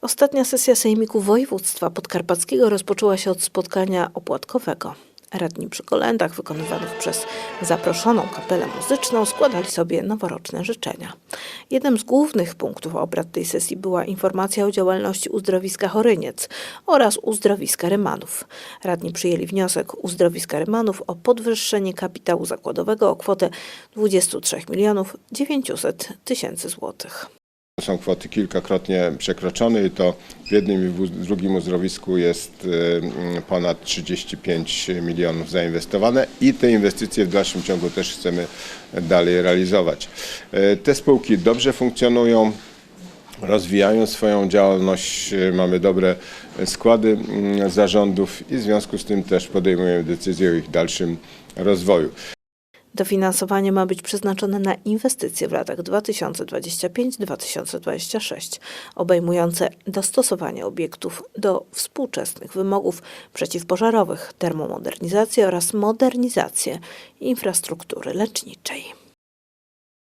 Ostatnia sesja Sejmiku Województwa Podkarpackiego rozpoczęła się od spotkania opłatkowego. Radni przy kolędach wykonywanych przez zaproszoną kapelę muzyczną składali sobie noworoczne życzenia. Jednym z głównych punktów obrad tej sesji była informacja o działalności uzdrowiska Choryniec oraz uzdrowiska Rymanów. Radni przyjęli wniosek uzdrowiska Rymanów o podwyższenie kapitału zakładowego o kwotę 23 milionów 900 tysięcy złotych. Są kwoty kilkakrotnie przekroczone i to w jednym i w drugim uzdrowisku jest y, ponad 35 milionów zainwestowane i te inwestycje w dalszym ciągu też chcemy dalej realizować. Y, Te spółki dobrze funkcjonują, rozwijają swoją działalność, y, mamy dobre składy zarządów i w związku z tym też podejmujemy decyzję o ich dalszym rozwoju. Dofinansowanie ma być przeznaczone na inwestycje w latach 2025-2026, obejmujące dostosowanie obiektów do współczesnych wymogów przeciwpożarowych, termomodernizację oraz modernizację infrastruktury leczniczej.